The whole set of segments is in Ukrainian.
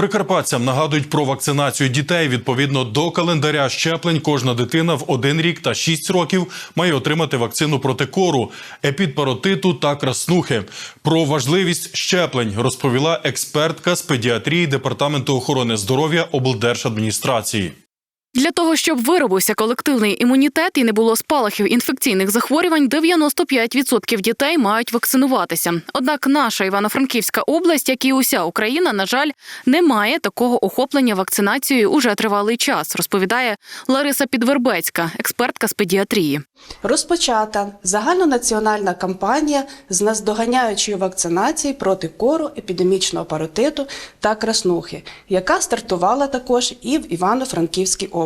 Прикарпатцям нагадують про вакцинацію дітей. Відповідно до календаря щеплень, кожна дитина в один рік та шість років має отримати вакцину проти кору, епідпаротиту та краснухи. Про важливість щеплень розповіла експертка з педіатрії департаменту охорони здоров'я облдержадміністрації. Для того, щоб виробився колективний імунітет і не було спалахів інфекційних захворювань, 95% дітей мають вакцинуватися. Однак наша Івано-Франківська область, як і уся Україна, на жаль, не має такого охоплення вакцинацією уже тривалий час, розповідає Лариса Підвербецька, експертка з педіатрії. Розпочата загальнонаціональна кампанія з наздоганяючої вакцинації проти кору, епідемічного паротиту та краснухи, яка стартувала також і в Івано-Франківській області.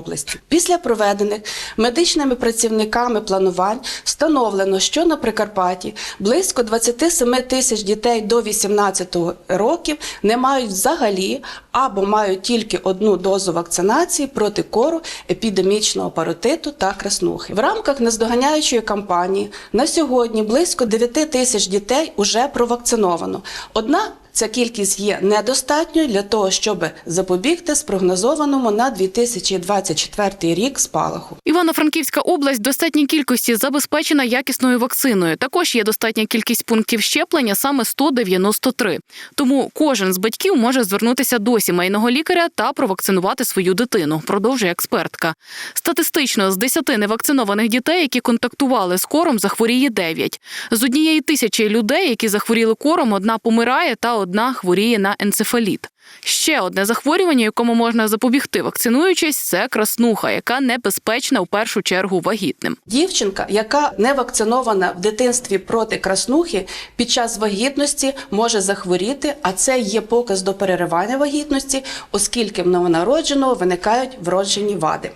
Після проведених медичними працівниками планувань встановлено, що на Прикарпатті близько 27 тисяч дітей до 18 років не мають взагалі або мають тільки одну дозу вакцинації проти кору, епідемічного паротиту та краснухи. В рамках наздоганяючої кампанії на сьогодні близько 9 тисяч дітей уже провакциновано. Однак Ця кількість є недостатньою для того, щоб запобігти спрогнозованому на 2024 рік спалаху. Івано-Франківська область в достатній кількості забезпечена якісною вакциною. Також є достатня кількість пунктів щеплення, саме 193. Тому кожен з батьків може звернутися до сімейного лікаря та провакцинувати свою дитину. Продовжує експертка. Статистично з 10 невакцинованих дітей, які контактували з кором, захворіє 9. З однієї тисячі людей, які захворіли кором, одна помирає та одна хворіє на енцефаліт. Ще одне захворювання, якому можна запобігти, вакцинуючись, це краснуха, яка небезпечна в першу чергу вагітним. Дівчинка, яка не вакцинована в дитинстві проти краснухи, під час вагітності може захворіти, а це є показ до переривання вагітності, оскільки в новонародженого виникають вроджені вади.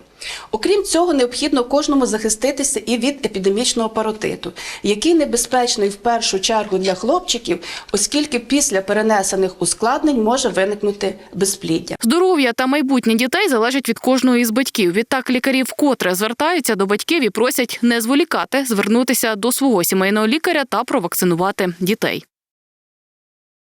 Окрім цього, необхідно кожному захиститися і від епідемічного паротиту, який небезпечний в першу чергу для хлопчиків, оскільки після перенесених ускладнень може виникнути безпліддя. Здоров'я та майбутнє дітей залежить від кожного із батьків. Відтак лікарі вкотре звертаються до батьків і просять не зволікати, звернутися до свого сімейного лікаря та провакцинувати дітей.